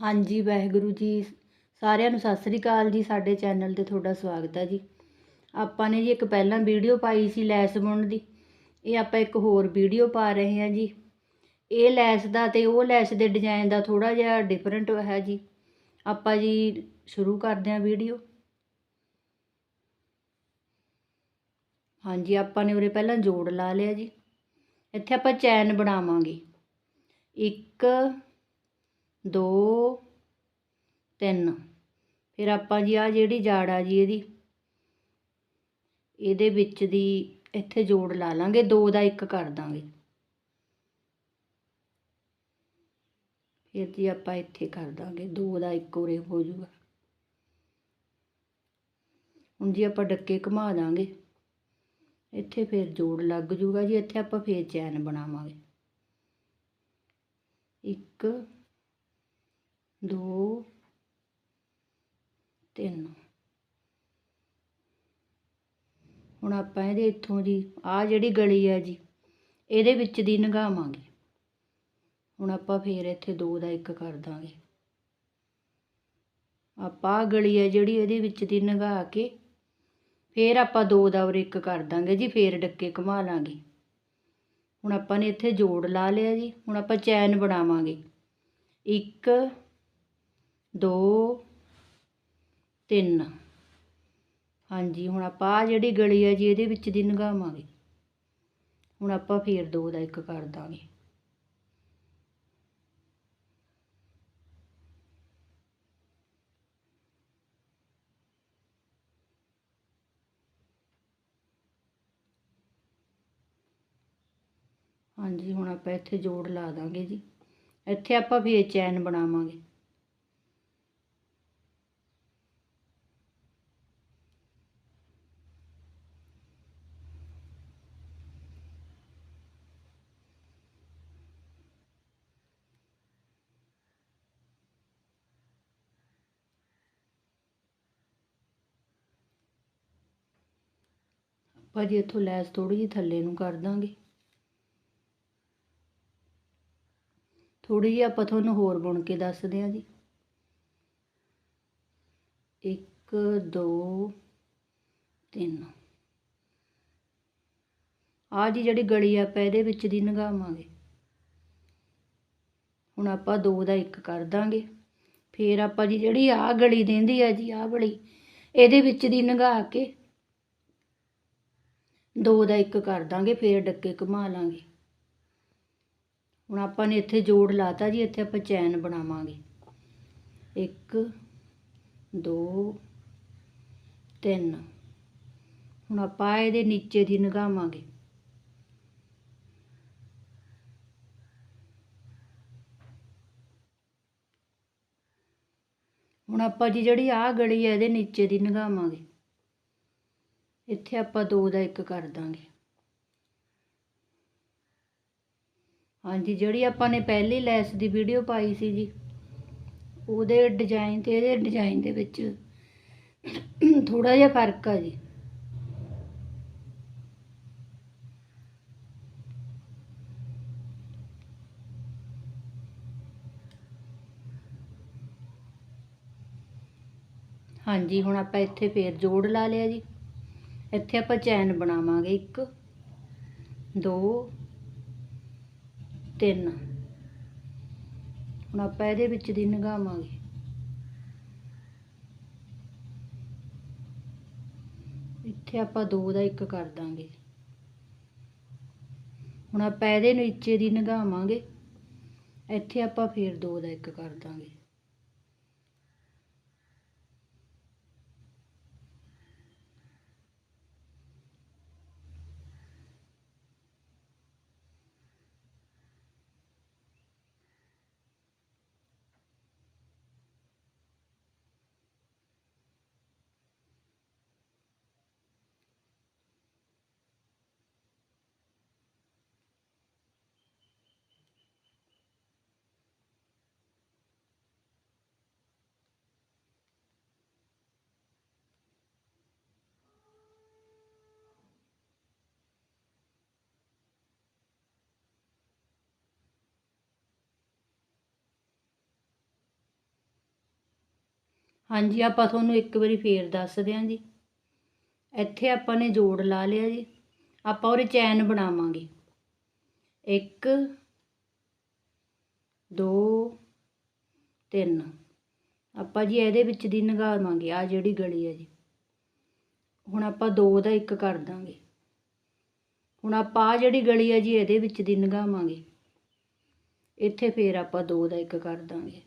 ਹਾਂਜੀ, ਵਾਹਿਗੁਰੂ ਜੀ। ਸਾਰਿਆਂ ਨੂੰ ਸਤਿ ਸ੍ਰੀ ਅਕਾਲ ਜੀ। ਸਾਡੇ ਚੈਨਲ ਤੇ ਤੁਹਾਡਾ ਸਵਾਗਤ ਹੈ ਜੀ। ਆਪਾਂ ਨੇ ਜੀ ਇੱਕ ਪਹਿਲਾਂ ਵੀਡੀਓ ਪਾਈ ਸੀ ਲੈਸ ਬੁਣਨ ਦੀ। ਇਹ ਆਪਾਂ ਇੱਕ ਹੋਰ ਵੀਡੀਓ ਪਾ ਰਹੇ ਹਾਂ ਜੀ। ਇਹ ਲੈਸ ਦਾ ਤੇ ਉਹ ਲੈਸ ਦੇ ਡਿਜ਼ਾਈਨ ਦਾ ਥੋੜਾ ਜਿਹਾ ਡਿਫਰੈਂਟ ਹੈ ਜੀ। ਆਪਾਂ ਜੀ ਸ਼ੁਰੂ ਕਰਦੇ ਹਾਂ ਵੀਡੀਓ। ਹਾਂਜੀ, ਆਪਾਂ ਨੇ ਉਰੇ ਪਹਿਲਾਂ ਜੋੜ ਲਾ ਲਿਆ ਜੀ। ਇੱਥੇ ਆਪਾਂ ਚੈਨ ਬਣਾਵਾਂਗੇ। ਇੱਕ ਦੋ, ਤਿੰਨ। ਫਿਰ ਆਪਾਂ ਜੀ ਆ ਜਿਹੜੀ ਜਾੜ ਆ ਜੀ ਇਹਦੀ, ਇਹਦੇ ਵਿੱਚ ਦੀ ਇੱਥੇ ਜੋੜ ਲਾ ਲਾਂਗੇ, ਦੋ ਦਾ ਇੱਕ ਕਰ ਦਾਂਗੇ। ਫਿਰ ਜੀ ਆਪਾਂ ਇੱਥੇ ਕਰ ਦਾਂਗੇ, ਦੋ ਦਾ ਇੱਕ ਉਰੇ ਹੋ ਜਾਊਗਾ ਹੁਣ ਜੀ ਆਪਾਂ ਡੱਕੇ ਘੁਮਾ ਦਾਂਗੇ। ਇੱਥੇ ਫਿਰ ਜੋੜ ਲੱਗ ਜੂਗਾ ਜੀ, ਇੱਥੇ ਆਪਾਂ ਫੇਰ ਚੈਨ ਬਣਾਵਾਂਗੇ। ਇੱਕ ਦੋ, ਤਿੰਨ। ਹੁਣ ਆਪਾਂ ਇਹਦੇ ਇੱਥੋਂ ਦੀ ਆ ਜਿਹੜੀ ਗਲੀ ਹੈ ਜੀ, ਇਹਦੇ ਵਿੱਚ ਦੀ ਲੰਘਾਵਾਂਗੇ ਹੁਣ ਆਪਾਂ ਫੇਰ ਇੱਥੇ ਦੋ ਦਾ ਇੱਕ ਕਰ ਦਾਂਗੇ। ਆਪਾਂ ਆਹ ਗਲੀ ਹੈ ਜਿਹੜੀ ਇਹਦੇ ਵਿੱਚ ਦੀ ਲੰਘਾ ਕੇ, ਫੇਰ ਆਪਾਂ ਦੋ ਦਾ ਔਰ ਇੱਕ ਕਰ ਦਾਂਗੇ ਜੀ, ਫੇਰ ਡੱਕੇ ਘੁਮਾ ਲਾਂਗੇ। ਹੁਣ ਆਪਾਂ ਨੇ ਇੱਥੇ ਜੋੜ ਲਾ ਲਿਆ ਜੀ, ਹੁਣ ਆਪਾਂ ਚੈਨ ਬਣਾਵਾਂਗੇ। ਇੱਕ ਦੋ, ਤਿੰਨ। ਹਾਂਜੀ, ਹੁਣ ਆਪਾਂ ਆ ਜਿਹੜੀ ਗਲੀ ਹੈ ਜੀ, ਇਹਦੇ ਵਿੱਚ ਦੀ ਲੰਘਾਵਾਂਗੇ ਹੁਣ ਆਪਾਂ ਫੇਰ ਦੋ ਦਾ ਇੱਕ ਕਰ ਦਾਂਗੇ। ਹਾਂਜੀ, ਹੁਣ ਆਪਾਂ ਇੱਥੇ ਜੋੜ ਲਾ ਦਾਂਗੇ ਜੀ। ਇੱਥੇ ਆਪਾਂ ਫੇਰ ਚੈਨ ਬਣਾਵਾਂਗੇ। ਆਪਾਂ ਜੀ ਇੱਥੋਂ ਲੈਸ ਥੋੜੀ ਜਿਹੀ ਥੱਲੇ ਨੂੰ ਕਰ ਦਾਂਗੇ। ਥੋੜੀ ਜਿਹੀ ਆਪਾਂ ਤੁਹਾਨੂੰ ਹੋਰ ਬੁਣ ਕੇ ਦੱਸਦੇ ਹਾਂ ਜੀ। ਇੱਕ, ਦੋ, ਤਿੰਨ। ਆ ਜੀ ਜਿਹੜੀ ਗਲੀ ਆ, ਆਪਾਂ ਇਹਦੇ ਵਿੱਚ ਦੀ ਲੰਘਾਵਾਂਗੇ ਹੁਣ ਆਪਾਂ ਦੋ ਦਾ ਇੱਕ ਕਰ ਦਾਂਗੇ। ਫੇਰ ਆਪਾਂ ਜੀ ਜਿਹੜੀ ਆ ਗਲੀ ਦਿੰਦੀ ਆ ਜੀ ਆ ਵਾਲੀ, ਇਹਦੇ ਵਿੱਚ ਦੀ ਲੰਘਾ ਕੇ ਦੋ ਦਾ ਇੱਕ ਕਰ ਦਾਂਗੇ, ਫੇਰ ਡੱਕੇ ਘੁਮਾ ਲਾਂਗੇ। ਹੁਣ ਆਪਾਂ ਨੇ ਇੱਥੇ ਜੋੜ ਲਾਤਾ ਜੀ, ਇੱਥੇ ਆਪਾਂ ਚੈਨ ਬਣਾਵਾਂਗੇ। ਇੱਕ, ਦੋ, ਤਿੰਨ। ਹੁਣ ਆਪਾਂ ਇਹਦੇ ਨੀਚੇ ਦੀ ਲੰਘਾਵਾਂਗੇ ਹੁਣ ਆਪਾਂ ਜੀ ਜਿਹੜੀ ਆਹ ਗਲੀ ਹੈ, ਇਹਦੇ ਨੀਚੇ ਦੀ ਲੰਘਾਵਾਂਗੇ ਇੱਥੇ ਆਪਾਂ ਦੋ ਦਾ ਇੱਕ ਕਰ ਦਾਂਗੇ। ਹਾਂਜੀ, ਜਿਹੜੀ ਆਪਾਂ ਨੇ ਪਹਿਲੀ ਲੈਸ ਦੀ ਵੀਡੀਓ ਪਾਈ ਸੀ ਜੀ, ਉਹਦੇ ਡਿਜ਼ਾਈਨ ਤੇ, ਇਹਦੇ ਡਿਜ਼ਾਈਨ ਦੇ ਵਿੱਚ ਥੋੜਾ ਜਿਹਾ ਫ਼ਰਕ ਆ ਜੀ। ਹਾਂਜੀ, ਹੁਣ ਆਪਾਂ ਇੱਥੇ ਫੇਰ ਜੋੜ ਲਾ ਲਿਆ ਜੀ। ਇੱਥੇ ਆਪਾਂ ਚੈਨ ਬਣਾਵਾਂਗੇ ਇੱਕ, ਦੋ, ਤਿੰਨ। ਹੁਣ ਆਪਾਂ ਇਹਦੇ ਵਿੱਚ ਦੀ ਲੰਘਾਵਾਂਗੇ ਇੱਥੇ ਆਪਾਂ ਦੋ ਦਾ ਇੱਕ ਕਰ ਦਾਂਗੇ। ਹੁਣ ਆਪਾਂ ਇਹਦੇ ਨੀਚੇ ਦੀ ਲੰਘਾਵਾਂਗੇ ਇੱਥੇ ਆਪਾਂ ਫੇਰ ਦੋ ਦਾ ਇੱਕ ਕਰ ਦਾਂਗੇ। ਹਾਂਜੀ, ਆਪਾਂ ਤੁਹਾਨੂੰ ਇੱਕ ਵਾਰੀ ਫੇਰ ਦੱਸ ਦਿਆਂ ਜੀ। ਇੱਥੇ ਆਪਾਂ ਨੇ ਜੋੜ ਲਾ ਲਿਆ ਜੀ। ਆਪਾਂ ਉਹਦੇ ਚੈਨ ਬਣਾਵਾਂਗੇ। ਇੱਕ, ਦੋ, ਤਿੰਨ। ਆਪਾਂ ਜੀ ਇਹਦੇ ਵਿੱਚ ਦੀ ਲਗਾਵਾਂਗੇ ਆ ਜਿਹੜੀ ਗਲੀ ਹੈ ਜੀ। ਹੁਣ ਆਪਾਂ ਦੋ ਦਾ ਇੱਕ ਕਰ ਦਾਂਗੇ। ਹੁਣ ਆਪਾਂ ਆਹ ਜਿਹੜੀ ਗਲੀ ਹੈ ਜੀ, ਇਹਦੇ ਵਿੱਚ ਦੀ ਲਗਾਵਾਂਗੇ ਇੱਥੇ ਫੇਰ ਆਪਾਂ ਦੋ ਦਾ ਇੱਕ ਕਰ ਦਾਂਗੇ।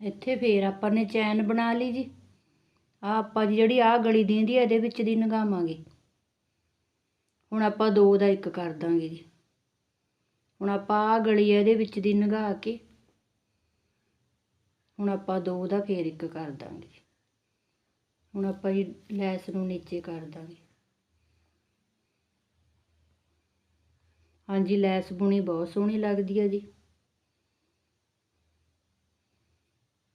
ਇੱਥੇ ਫੇਰ ਆਪਾਂ ਨੇ ਚੈਨ ਬਣਾ ਲਈ ਜੀ। ਆ ਆਪਾਂ ਜੀ ਜਿਹੜੀ ਆ ਗਲੀ ਦੀਂਦੀ ਹੈ ਇਹਦੇ ਵਿੱਚ ਦੀ ਲਗਾਵਾਂਗੇ ਹੁਣ ਆਪਾਂ ਦੋ ਦਾ ਇੱਕ ਕਰ ਦਾਂਗੇ ਜੀ। ਹੁਣ ਆਪਾਂ ਆ ਗਲੀ ਇਹਦੇ ਵਿੱਚ ਦੀ ਲਗਾ ਕੇ ਹੁਣ ਆਪਾਂ ਦੋ ਦਾ ਫੇਰ ਇੱਕ ਕਰ ਦਾਂਗੇ ਹੁਣ ਆਪਾਂ ਜੀ ਲੈਸ ਨੂੰ ਨੀਚੇ ਕਰ ਦਾਂਗੇ। ਹਾਂਜੀ, ਲੈਸ ਬੁਣੀ ਬਹੁਤ ਸੋਹਣੀ ਲੱਗਦੀ ਹੈ ਜੀ।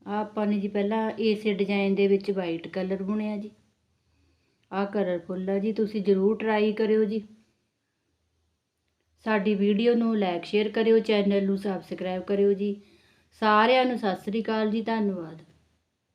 ਆਹ ਆਪਾਂ ਨੇ ਜੀ ਪਹਿਲਾਂ ਇਸੇ ਡਿਜ਼ਾਈਨ ਦੇ ਵਿੱਚ ਵਾਈਟ ਕਲਰ ਬੁਣਿਆ ਜੀ। ਆਹ ਕਲਰਫੁੱਲ ਆ ਜੀ, ਤੁਸੀਂ ਜ਼ਰੂਰ ਟਰਾਈ ਕਰਿਓ ਜੀ। ਸਾਡੀ ਵੀਡੀਓ ਨੂੰ ਲਾਈਕ ਸ਼ੇਅਰ ਕਰਿਓ ਚੈਨਲ ਨੂੰ ਸਬਸਕ੍ਰਾਈਬ ਕਰਿਓ ਜੀ। ਸਾਰਿਆਂ ਨੂੰ ਸਤਿ ਸ੍ਰੀ ਅਕਾਲ ਜੀ, ਧੰਨਵਾਦ।